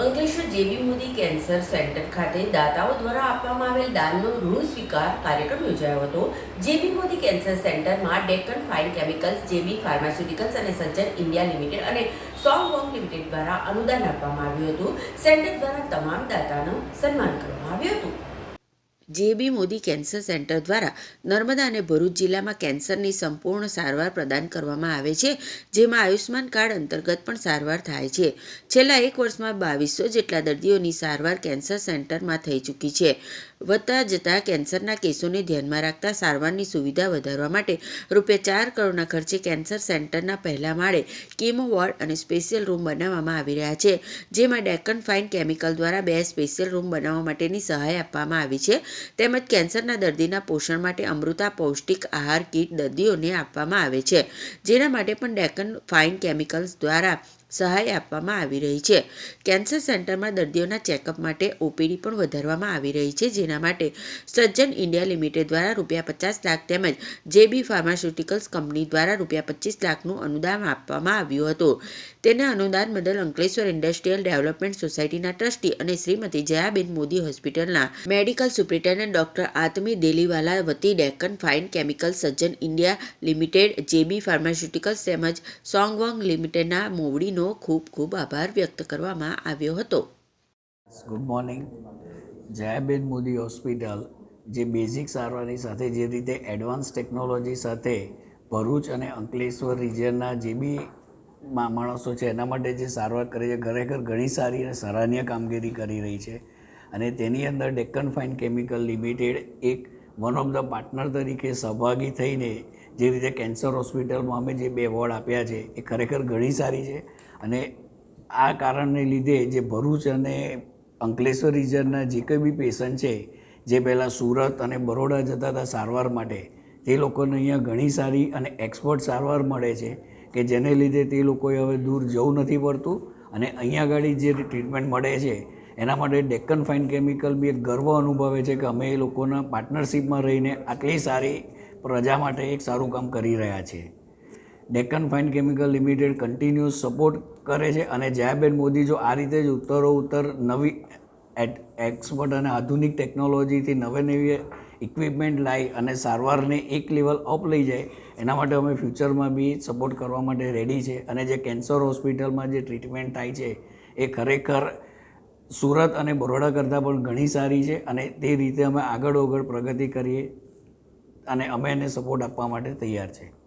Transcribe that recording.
Ankleshwar JB Modi cancer center ખાતે દાતાઓ દ્વારા આપવામાં આવેલ દાનનો ઋણ સ્વીકાર કાર્યક્રમ યોજાયો હતો. જેબી મોદી કેન્સર સેન્ટરમાં Deccan fine chemicals, JB pharmaceuticals અને સજ્જન ઇન્ડિયા લિમિટેડ અને સોંગ વોંગ લિમિટેડ દ્વારા અનુદાન આપવામાં આવ્યું હતું. સેન્ટર દ્વારા તમામ દાતાનું સન્માન કરવામાં આવ્યું હતું. જેબી મોદી કેન્સર સેન્ટર દ્વારા નર્મદા અને ભરૂચ જિલ્લામાં કેન્સરની સંપૂર્ણ સારવાર પ્રદાન કરવામાં આવે છે, જેમાં આયુષ્માન કાર્ડ અંતર્ગત પણ સારવાર થાય છે. છેલ્લા એક વર્ષમાં બાવીસો જેટલા દર્દીઓની સારવાર કેન્સર સેન્ટરમાં થઈ ચૂકી છે. વધતા જતા કેન્સરના કેસોને ધ્યાનમાં રાખતા સારવારની સુવિધા વધારવા માટે રૂપિયા ચાર કરોડના ખર્ચે કેન્સર સેન્ટરના પહેલા માળે કેમો વોર્ડ અને સ્પેશિયલ રૂમ બનાવવામાં આવી રહ્યા છે, જેમાં ડેકન ફાઇન કેમિકલ દ્વારા બે સ્પેશિયલ રૂમ બનાવવા માટેની સહાય આપવામાં આવી છે. તેમજ કેન્સરના દર્દીના પોષણ માટે અમૃતા પૌષ્ટિક આહાર કીટ દર્દીઓને આપવામાં આવે છે. જેના માટે પણ ડેકન ફાઇન કેમિકલ્સ દ્વારા સહાય આપવામાં આવી રહી છે. કેન્સર સેન્ટરમાં દર્દીઓના ચેકઅપ માટે ઓપીડી પણ વધારવામાં આવી રહી છે, જેના માટે સજ્જન ઇન્ડિયા લિમિટેડ દ્વારા રૂપિયા પચાસ લાખ તેમજ જેબી ફાર્માસ્યુટિકલ્સ કંપની દ્વારા રૂપિયા પચીસ લાખનું અનુદાન આપવામાં આવ્યું હતું. તેને અનુદાન બદલ અંકલેશ્વર ઇન્ડસ્ટ્રીયલ ડેવલપમેન્ટ સોસાયટીના ટ્રસ્ટી અને શ્રીમતી જયાબેન મોદી હોસ્પિટલના medical superintendent doctor Aatmi Deliwala વતી Deccan fine chemical Sajjan India limited JB pharmaceuticals તેમજ સોંગવોંગ લિમિટેડના મોવડીનો ખૂબ ખૂબ આભાર વ્યક્ત કરવામાં આવ્યો હતો. Good morning. Jayaben Modi hospital, જે બેઝિક સારવારની સાથે જે રીતે એડવાન્સ ટેકનોલોજી સાથે ભરૂચ અને અંકલેશ્વર રિજિયનના જે બી માણસો છે, એના માટે જે સારવાર કરે છે, ખરેખર ઘણી સારી અને સરાહનીય કામગીરી કરી રહી છે. અને તેની અંદર ડેક્કન ફાઇન કેમિકલ લિમિટેડ એક વન ઓફ ધ પાર્ટનર તરીકે સહભાગી થઈને જે રીતે કેન્સર હોસ્પિટલમાં અમે જે બે વોર્ડ આપ્યા છે, એ ખરેખર ઘણી સારી છે. અને આ કારણને લીધે જે ભરૂચ અને અંકલેશ્વર રિજનના જે કંઈ બી પેશન્ટ છે, જે પહેલાં સુરત અને બરોડા જતા હતા સારવાર માટે, તે લોકોને અહીંયા ઘણી સારી અને એક્સપર્ટ સારવાર મળે છે કે જેને લીધે તે લોકોએ હવે દૂર જવું નથી પડતું અને અહીંયા આગળ જે ટ્રીટમેન્ટ મળે છે, એના માટે ડેક્કન ફાઇન કેમિકલ બી એક ગર્વ અનુભવે છે કે અમે એ લોકોના પાર્ટનરશિપમાં રહીને આટલી સારી પ્રજા માટે એક સારું કામ કરી રહ્યા છીએ. Deccan fine chemical limited continuous support કરે છે અને જયાબેન મોદી જો આ રીતે જ ઉત્તરો ઉત્તર નવી એક્સપર્ટ અને આધુનિક ટેકનોલોજીથી નવે નવી ઇક્વિપમેન્ટ લાવી અને સારવારને એક લેવલ અપ લઈ જાય, એના માટે અમે ફ્યુચરમાં બી સપોર્ટ કરવા માટે રેડી છે. અને જે કેન્સર હોસ્પિટલમાં જે ટ્રીટમેન્ટ થાય છે, એ ખરેખર સુરત અને બરોડા કરતાં પણ ઘણી સારી છે અને તે રીતે અમે આગળ આગળ પ્રગતિ કરીએ અને અમે એને સપોર્ટ આપવા માટે તૈયાર છે.